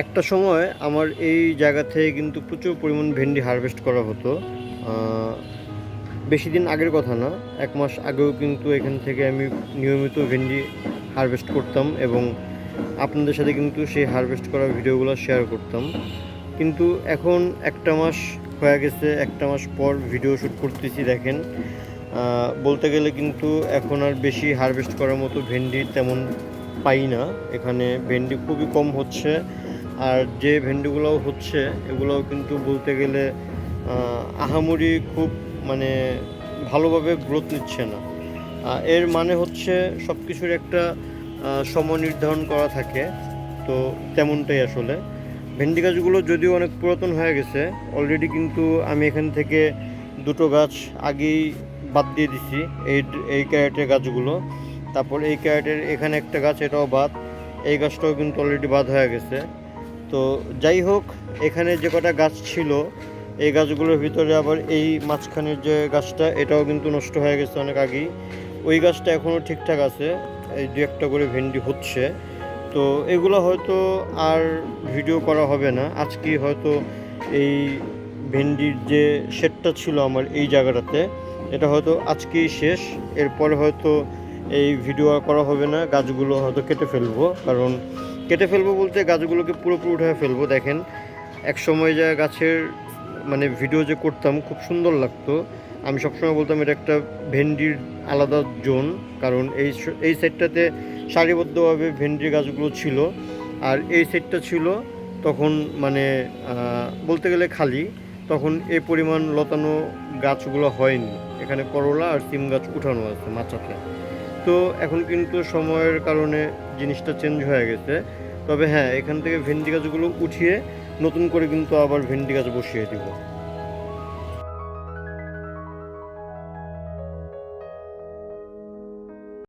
একটা সময় আমার এই জায়গা থেকে কিন্তু প্রচুর পরিমাণ ভেন্ডি হারভেস্ট করা হতো। বেশি দিন আগের কথা না, এক মাস আগেও কিন্তু এখান থেকে আমি নিয়মিত ভেন্ডি হারভেস্ট করতাম এবং আপনাদের সাথে কিন্তু সেই হারভেস্ট করা ভিডিওগুলো শেয়ার করতাম। কিন্তু এখন একটা মাস হয়ে গেছে, একটা মাস পর ভিডিও শ্যুট করতেছি, দেখেন। বলতে গেলে কিন্তু এখন আর বেশি হারভেস্ট করার মতো ভেন্ডি তেমন পাই না। এখানে ভেন্ডি খুবই কম হচ্ছে। আর যে ভেন্ডিগুলোও হচ্ছে এগুলোও কিন্তু বলতে গেলে আহ, আহামরি খুব মানে ভালোভাবে গ্রোথ নিচ্ছে না। এর মানে হচ্ছে সব কিছুর একটা সময় নির্ধারণ করা থাকে তো তেমনটাই আসলে। ভেন্ডি গাছগুলো যদিও অনেক পুরাতন হয়ে গেছে অলরেডি কিন্তু আমি এখান থেকে দুটো গাছ আগেই বাদ দিয়ে দিছি এই এই ক্যারেটের গাছগুলো। তারপর এই ক্যারেটের এখানে একটা গাছ এটাও বাদ এই গাছটাও কিন্তু অলরেডি বাদ হয়ে গেছে। তো যাই হোক, এখানে যে কটা গাছ ছিল, এই গাছগুলোর ভিতরে আবার এই মাঝখানের যে গাছটা, এটাও কিন্তু নষ্ট হয়ে গেছে অনেক আগেই। ওই গাছটা এখনও ঠিকঠাক আছে, এই দু একটা করে ভেন্ডি হচ্ছে। তো এগুলো হয়তো আর ভিডিও করা হবে না। আজকেই হয়তো এই ভেন্ডির যে শেডটা ছিল আমার এই জায়গাটাতে, এটা হয়তো আজকেই শেষ। এরপরে হয়তো এই ভিডিও আর করা হবে না, গাছগুলো হয়তো কেটে ফেলব। কারণ কেটে ফেলব বলতে গাছগুলোকে পুরোপুরি উঠে ফেলব, দেখেন। এক সময় যা গাছের মানে ভিডিও যে করতাম, খুব সুন্দর লাগতো। আমি সবসময় বলতাম এটা একটা ভেন্ডির আলাদা জোন, কারণ এই এই সাইডটাতে সারিবদ্ধভাবে ভেন্ডির গাছগুলো ছিল। আর এই সাইডটা ছিল তখন মানে বলতে গেলে খালি। তখন এই পরিমাণ লতানো গাছগুলো হয়নি। এখানে করলা আর সিম গাছ উঠানো আছে মাচাতে। তো এখন কিন্তু সময়ের কারণে জিনিসটা চেঞ্জ হয়ে গেছে। তবে হ্যাঁ এখান থেকে ভেন্ডি গাছগুলো উঠিয়ে নতুন করে কিন্তু আবার ভেন্ডি গাছ বসিয়ে দিব।